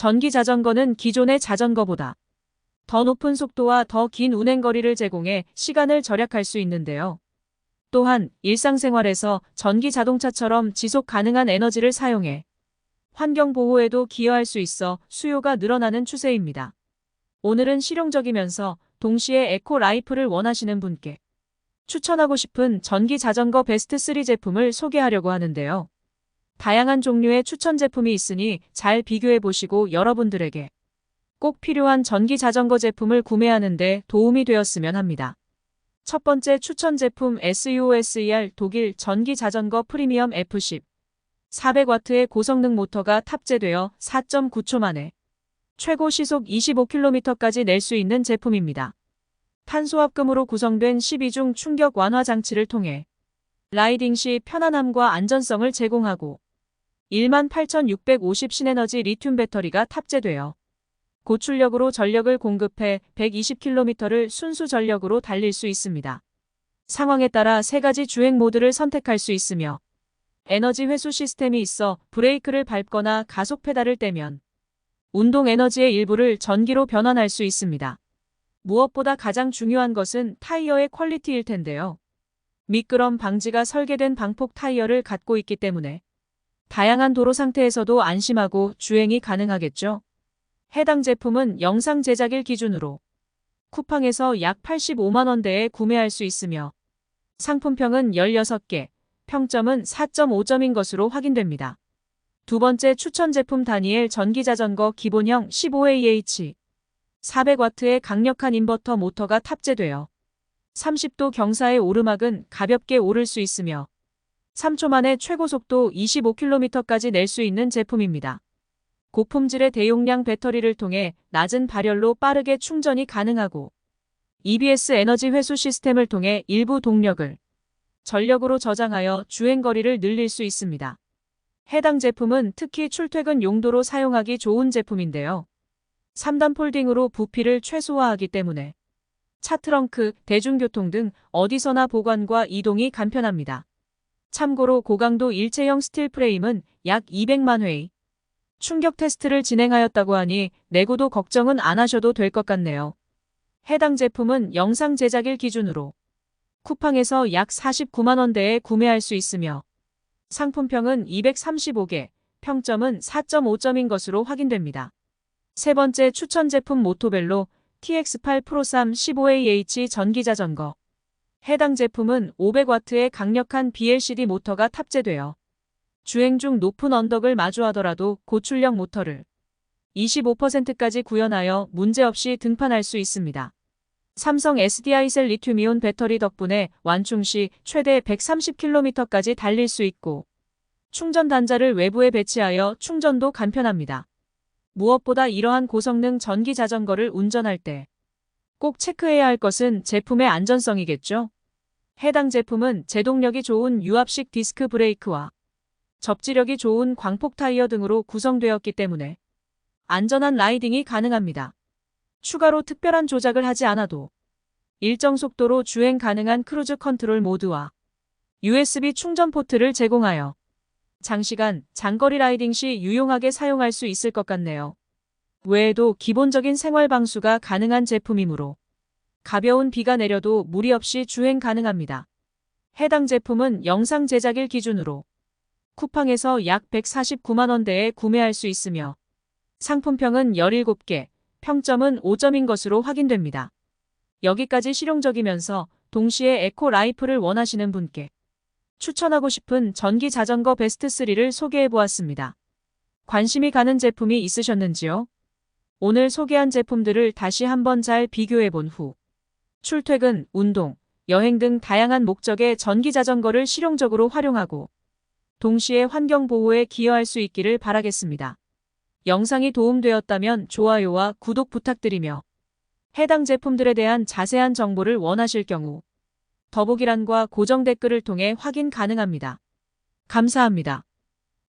전기 자전거는 기존의 자전거보다 더 높은 속도와 더 긴 운행거리를 제공해 시간을 절약할 수 있는데요. 또한 일상생활에서 전기 자동차처럼 지속 가능한 에너지를 사용해 환경 보호에도 기여할 수 있어 수요가 늘어나는 추세입니다. 오늘은 실용적이면서 동시에 에코 라이프를 원하시는 분께 추천하고 싶은 전기 자전거 베스트 3 제품을 소개하려고 하는데요. 다양한 종류의 추천 제품이 있으니 잘 비교해 보시고 여러분들에게 꼭 필요한 전기 자전거 제품을 구매하는데 도움이 되었으면 합니다. 첫 번째 추천 제품 SUSER 독일 전기 자전거 프리미엄 F10 400W의 고성능 모터가 탑재되어 4.9초 만에 최고 시속 25km까지 낼 수 있는 제품입니다. 탄소합금으로 구성된 12중 충격 완화 장치를 통해 라이딩 시 편안함과 안전성을 제공하고 18,650 신에너지 리튬 배터리가 탑재되어 고출력으로 전력을 공급해 120km를 순수 전력으로 달릴 수 있습니다. 상황에 따라 세 가지 주행 모드를 선택할 수 있으며 에너지 회수 시스템이 있어 브레이크를 밟거나 가속 페달을 떼면 운동 에너지의 일부를 전기로 변환할 수 있습니다. 무엇보다 가장 중요한 것은 타이어의 퀄리티일 텐데요. 미끄럼 방지가 설계된 방폭 타이어를 갖고 있기 때문에 다양한 도로 상태에서도 안심하고 주행이 가능하겠죠. 해당 제품은 영상 제작일 기준으로 쿠팡에서 약 85만원대에 구매할 수 있으며 상품평은 16개, 평점은 4.5점인 것으로 확인됩니다. 두 번째 추천 제품 다니엘 전기자전거 기본형 15AH 400W의 강력한 인버터 모터가 탑재되어 30도 경사의 오르막은 가볍게 오를 수 있으며 3초 만에 최고 속도 25km까지 낼 수 있는 제품입니다. 고품질의 대용량 배터리를 통해 낮은 발열로 빠르게 충전이 가능하고 EBS 에너지 회수 시스템을 통해 일부 동력을 전력으로 저장하여 주행거리를 늘릴 수 있습니다. 해당 제품은 특히 출퇴근 용도로 사용하기 좋은 제품인데요. 3단 폴딩으로 부피를 최소화하기 때문에 차 트렁크, 대중교통 등 어디서나 보관과 이동이 간편합니다. 참고로 고강도 일체형 스틸 프레임은 약 200만 회의 충격 테스트를 진행하였다고 하니 내구도 걱정은 안 하셔도 될 것 같네요. 해당 제품은 영상 제작일 기준으로 쿠팡에서 약 49만원대에 구매할 수 있으며 상품평은 235개, 평점은 4.5점인 것으로 확인됩니다. 세 번째 추천 제품 모토벨로 TX8 프로3 15AH 전기자전거. 해당 제품은 500W의 강력한 BLCD 모터가 탑재되어 주행 중 높은 언덕을 마주하더라도 고출력 모터를 25%까지 구현하여 문제없이 등판할 수 있습니다. 삼성 SDI셀 리튬이온 배터리 덕분에 완충 시 최대 130km까지 달릴 수 있고 충전 단자를 외부에 배치하여 충전도 간편합니다. 무엇보다 이러한 고성능 전기 자전거를 운전할 때 꼭 체크해야 할 것은 제품의 안전성이겠죠. 해당 제품은 제동력이 좋은 유압식 디스크 브레이크와 접지력이 좋은 광폭 타이어 등으로 구성되었기 때문에 안전한 라이딩이 가능합니다. 추가로 특별한 조작을 하지 않아도 일정 속도로 주행 가능한 크루즈 컨트롤 모드와 USB 충전 포트를 제공하여 장시간 장거리 라이딩 시 유용하게 사용할 수 있을 것 같네요. 외에도 기본적인 생활 방수가 가능한 제품이므로 가벼운 비가 내려도 무리 없이 주행 가능합니다. 해당 제품은 영상 제작일 기준으로 쿠팡에서 약 149만원대에 구매할 수 있으며 상품평은 17개, 평점은 5점인 것으로 확인됩니다. 여기까지 실용적이면서 동시에 에코 라이프를 원하시는 분께 추천하고 싶은 전기 자전거 베스트 3를 소개해 보았습니다. 관심이 가는 제품이 있으셨는지요? 오늘 소개한 제품들을 다시 한번 잘 비교해 본 후 출퇴근, 운동, 여행 등 다양한 목적의 전기 자전거를 실용적으로 활용하고 동시에 환경 보호에 기여할 수 있기를 바라겠습니다. 영상이 도움되었다면 좋아요와 구독 부탁드리며 해당 제품들에 대한 자세한 정보를 원하실 경우 더보기란과 고정 댓글을 통해 확인 가능합니다. 감사합니다.